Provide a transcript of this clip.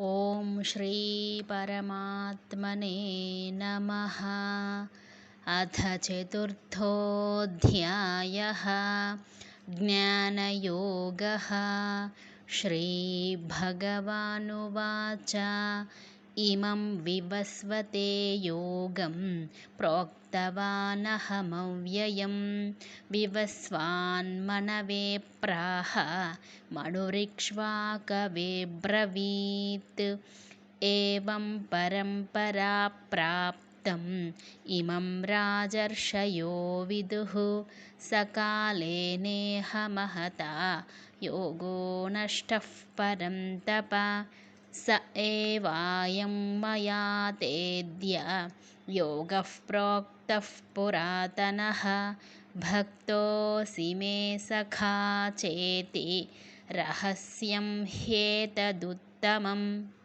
ॐ श्रीपरमात्मने नमः। अथ चतुर्थोऽध्यायः। ज्ञानयोगः। श्रीभगवानुवाच इमं विवस्वते योगं प्रोक्तवानहमव्ययं। विवस्वान्मनवे प्राह मणुरिक्ष्वाकवे ब्रवीत्। एवं परम्परा प्राप्तम् इमं राजर्षयो विदुः। सकाले नेह महता योगो नष्टः परन्तप स एवायं मया तेद्य योगः प्रोक्तः पुरातनः। भक्तोऽसि मे सखा चेति रहस्यं ह्येतदुत्तमम्